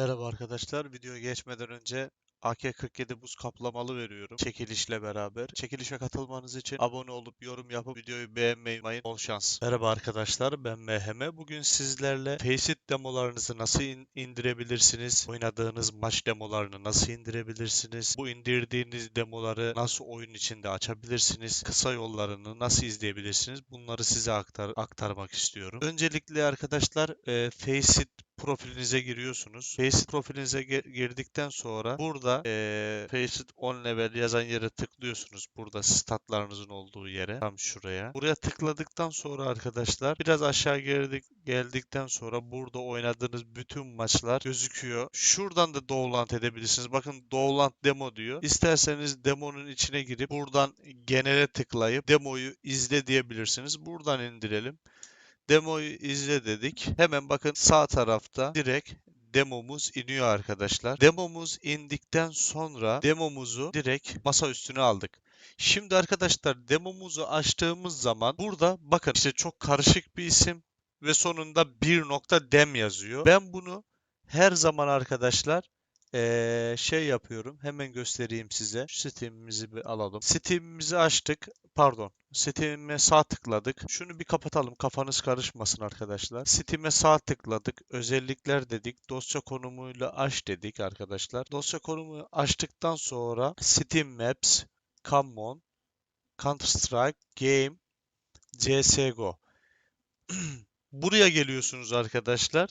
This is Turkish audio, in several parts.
Merhaba arkadaşlar. Videoya geçmeden önce AK-47 buz kaplamalı veriyorum. Çekilişle beraber. Çekilişe katılmanız için abone olup yorum yapıp videoyu beğenmeyi unutmayın. Bol şans. Merhaba arkadaşlar. Ben MHM. Bugün sizlerle Faceit demolarınızı nasıl in- indirebilirsiniz? Oynadığınız maç demolarını nasıl indirebilirsiniz? Bu indirdiğiniz demoları nasıl oyun içinde açabilirsiniz? Kısa yollarını nasıl izleyebilirsiniz? Bunları size aktar aktarmak istiyorum. Öncelikle arkadaşlar e, Faceit profilinize giriyorsunuz. Faceit profilinize girdikten sonra burada eee Faceit 10 level yazan yere tıklıyorsunuz. Burada statlarınızın olduğu yere. Tam şuraya. Buraya tıkladıktan sonra arkadaşlar biraz aşağı geldik, geldikten sonra burada oynadığınız bütün maçlar gözüküyor. Şuradan da download edebilirsiniz. Bakın download demo diyor. İsterseniz demonun içine girip buradan genele tıklayıp demoyu izle diyebilirsiniz. Buradan indirelim. Demoyu izle dedik. Hemen bakın sağ tarafta direkt demomuz iniyor arkadaşlar. Demomuz indikten sonra demomuzu direkt masa üstüne aldık. Şimdi arkadaşlar demomuzu açtığımız zaman burada bakın işte çok karışık bir isim ve sonunda bir nokta dem yazıyor. Ben bunu her zaman arkadaşlar eee, şey yapıyorum. Hemen göstereyim size. Steam'imizi bir alalım. Steam'imizi açtık. Pardon. Steam'e sağ tıkladık. Şunu bir kapatalım. Kafanız karışmasın arkadaşlar. Steam'e sağ tıkladık. Özellikler dedik. Dosya konumuyla aç dedik arkadaşlar. Dosya konumu açtıktan sonra Steam Maps, Common, Counter Strike, Game, CSGO. Buraya geliyorsunuz arkadaşlar.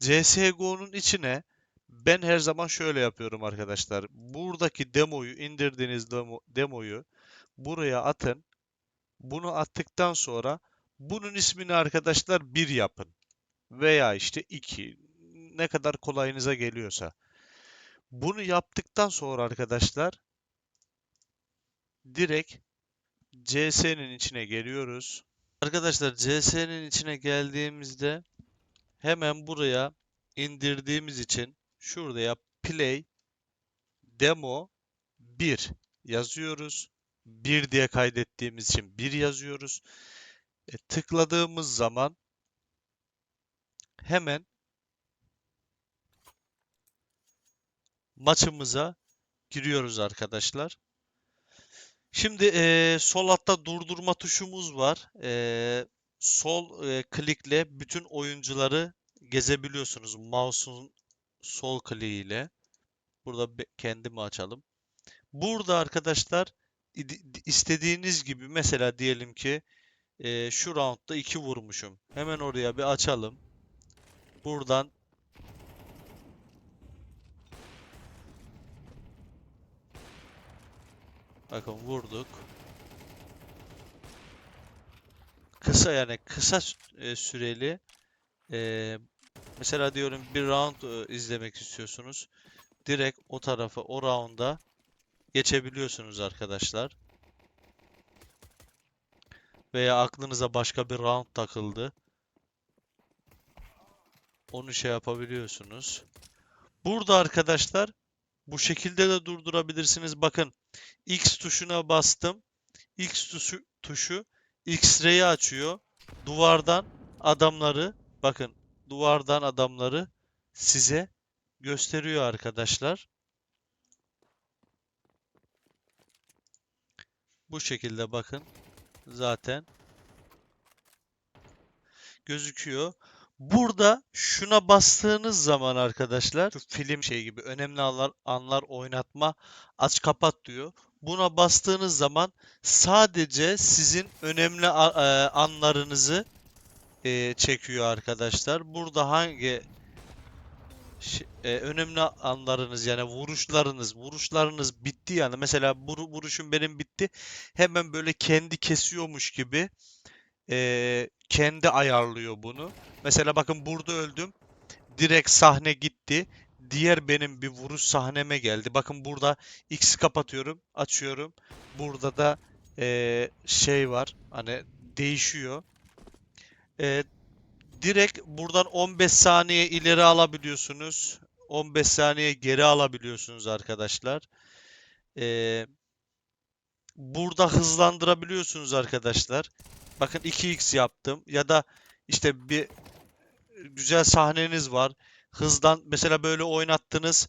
CSGO'nun içine ben her zaman şöyle yapıyorum arkadaşlar. Buradaki demoyu indirdiğiniz demo, demoyu buraya atın. Bunu attıktan sonra bunun ismini arkadaşlar 1 yapın. Veya işte 2. Ne kadar kolayınıza geliyorsa. Bunu yaptıktan sonra arkadaşlar direkt CS'nin içine geliyoruz. Arkadaşlar CS'nin içine geldiğimizde hemen buraya indirdiğimiz için şuraya play demo 1 yazıyoruz. 1 diye kaydettiğimiz için 1 yazıyoruz. E, tıkladığımız zaman hemen maçımıza giriyoruz arkadaşlar. Şimdi e, sol altta durdurma tuşumuz var. E, sol e, klikle bütün oyuncuları gezebiliyorsunuz. Mouse'un sol kliğiyle. Burada kendimi açalım. Burada arkadaşlar istediğiniz gibi mesela diyelim ki e, şu roundda 2 vurmuşum. Hemen oraya bir açalım. Buradan bakın vurduk. Kısa yani kısa sü- süreli e, mesela diyorum bir round izlemek istiyorsunuz. Direkt o tarafa o rounda geçebiliyorsunuz arkadaşlar. Veya aklınıza başka bir round takıldı. Onu şey yapabiliyorsunuz. Burada arkadaşlar bu şekilde de durdurabilirsiniz. Bakın X tuşuna bastım. X tuşu, tuşu X-ray'i açıyor. Duvardan adamları bakın duvardan adamları size gösteriyor arkadaşlar. Bu şekilde bakın zaten gözüküyor. Burada şuna bastığınız zaman arkadaşlar şu film şey gibi önemli anlar, anlar oynatma aç kapat diyor. Buna bastığınız zaman sadece sizin önemli e, anlarınızı e, çekiyor arkadaşlar. Burada hangi e, önemli anlarınız yani vuruşlarınız, vuruşlarınız bitti yani mesela bu vuruşum benim bitti. Hemen böyle kendi kesiyormuş gibi e, kendi ayarlıyor bunu. Mesela bakın burada öldüm. Direkt sahne gitti. Diğer benim bir vuruş sahneme geldi. Bakın burada X kapatıyorum, açıyorum. Burada da e, şey var. Hani değişiyor. E, direkt buradan 15 saniye ileri alabiliyorsunuz. 15 saniye geri alabiliyorsunuz arkadaşlar. E, burada hızlandırabiliyorsunuz arkadaşlar. Bakın 2x yaptım ya da işte bir güzel sahneniz var. hızdan mesela böyle oynattınız.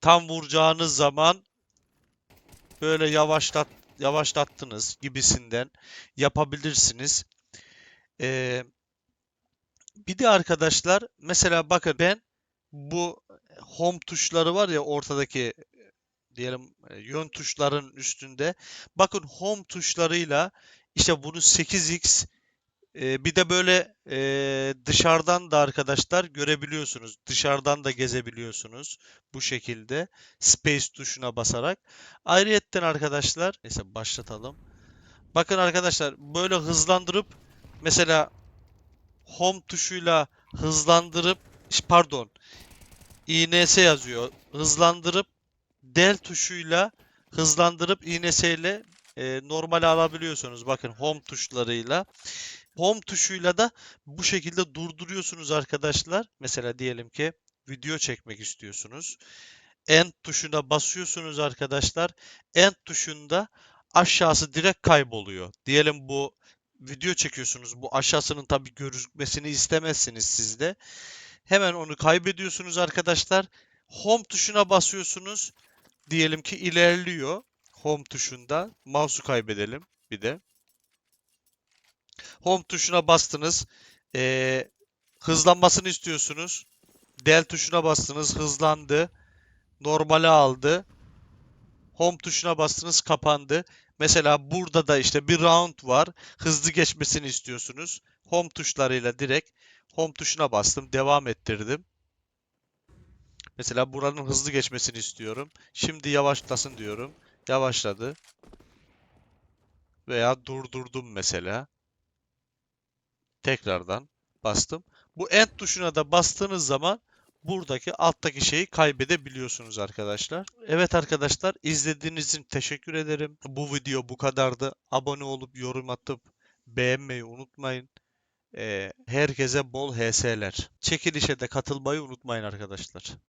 Tam vuracağınız zaman böyle yavaşlat yavaşlattınız gibisinden yapabilirsiniz. Ee, bir de arkadaşlar mesela bakın ben bu home tuşları var ya ortadaki diyelim e, yön tuşların üstünde. Bakın home tuşlarıyla işte bunu 8x e, bir de böyle e, dışarıdan da arkadaşlar görebiliyorsunuz. Dışarıdan da gezebiliyorsunuz bu şekilde space tuşuna basarak. Ayrıyetten arkadaşlar neyse başlatalım. Bakın arkadaşlar böyle hızlandırıp mesela home tuşuyla hızlandırıp pardon INS yazıyor. Hızlandırıp del tuşuyla hızlandırıp INS ile e, normale alabiliyorsunuz. Bakın home tuşlarıyla. Home tuşuyla da bu şekilde durduruyorsunuz arkadaşlar. Mesela diyelim ki video çekmek istiyorsunuz. End tuşuna basıyorsunuz arkadaşlar. End tuşunda aşağısı direkt kayboluyor. Diyelim bu video çekiyorsunuz. Bu aşağısının tabii gözükmesini istemezsiniz siz de. Hemen onu kaybediyorsunuz arkadaşlar. Home tuşuna basıyorsunuz. Diyelim ki ilerliyor. Home tuşunda. Mouse'u kaybedelim bir de. Home tuşuna bastınız. Ee, hızlanmasını istiyorsunuz. Del tuşuna bastınız. Hızlandı. Normale aldı. Home tuşuna bastınız. Kapandı. Mesela burada da işte bir round var. Hızlı geçmesini istiyorsunuz. Home tuşlarıyla direkt home tuşuna bastım. Devam ettirdim. Mesela buranın hızlı geçmesini istiyorum. Şimdi yavaşlasın diyorum. Yavaşladı. Veya durdurdum mesela. Tekrardan bastım. Bu end tuşuna da bastığınız zaman buradaki alttaki şeyi kaybedebiliyorsunuz arkadaşlar. Evet arkadaşlar izlediğiniz için teşekkür ederim. Bu video bu kadardı. Abone olup yorum atıp beğenmeyi unutmayın. Ee, herkese bol HS'ler. Çekilişe de katılmayı unutmayın arkadaşlar.